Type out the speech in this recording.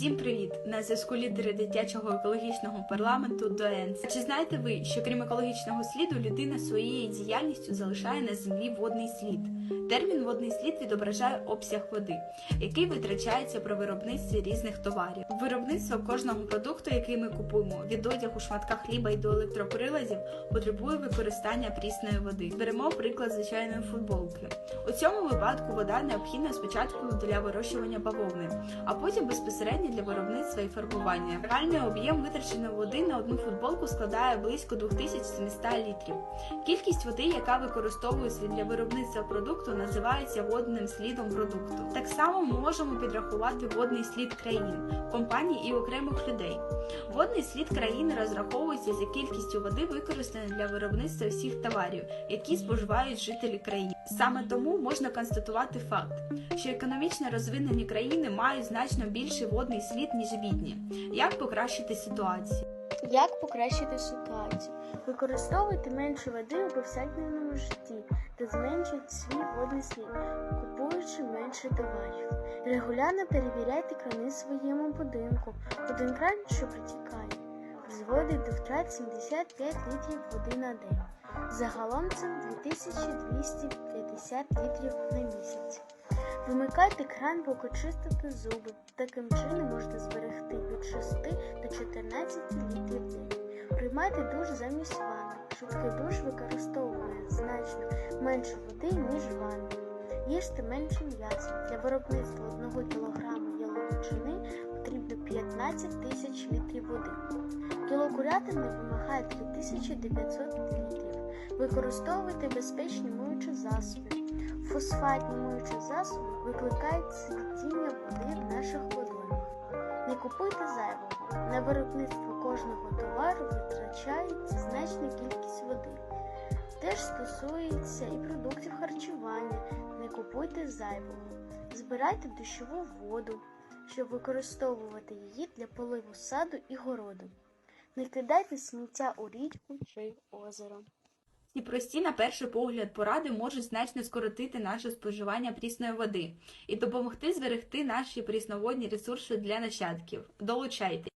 Всім привіт! На зв'язку лідери дитячого екологічного парламенту ДОЕНС. Чи знаєте ви, що крім екологічного сліду, людина своєю діяльністю залишає на землі водний слід? Термін водний слід відображає обсяг води, який витрачається при виробництві різних товарів. Виробництво кожного продукту, який ми купуємо, від одягу, шматка хліба і до електроприладів, потребує використання прісної води. Беремо приклад звичайної футболки. У цьому випадку вода необхідна спочатку для вирощування бавовни, а потім безпосередньо для виробництва і фарбування. Реальний об'єм витраченої води на одну футболку складає близько 2700 літрів. Кількість води, яка використовується для виробництва продукту, називається водним слідом продукту. Так само ми можемо підрахувати водний слід країн, компаній і окремих людей. Водний слід країни розраховується за кількістю води, використаної для виробництва всіх товарів, які споживають жителі країни. Саме тому можна констатувати факт, що економічно розвинені країни мають значно більший водний слід ніж бідні. Як покращити ситуацію? Як покращити ситуацію? Використовуйте менше води у повсякденному житті та зменшуйте свій водний слід, купуючи менше товарів. Регулярно перевіряйте крани в своєму будинку. Один кран, що протікає, призводить до втрат 75 літрів води на день. Загалом це 2250 літрів на місяць. Вимикайте кран, поки чистите зуби. Таким чином можна зберегти від 6 до 14 літрів в день. Приймайте душ замість ванни. Швидкий душ використовує значно менше води, ніж ванна. Їжте менше м'яса. Для виробництва 1 кг яловичини потрібно 15 тисяч літрів води. Кіло курятини вимагає 3900 літрів. Використовуйте безпечні миючі засоби. Фосфатні миючі засоби викликають цвітіння води в наших водоймах. Не купуйте зайвого. На виробництво кожного товару витрачається значна кількість води. Теж стосується і продуктів харчування. Не купуйте зайвого. Збирайте дощову воду, щоб використовувати її для поливу саду і городу. Не кидайте сміття у річку чи озеро. Ці прості, на перший погляд, поради можуть значно скоротити наше споживання прісної води і допомогти зберегти наші прісноводні ресурси для нащадків. Долучайтесь!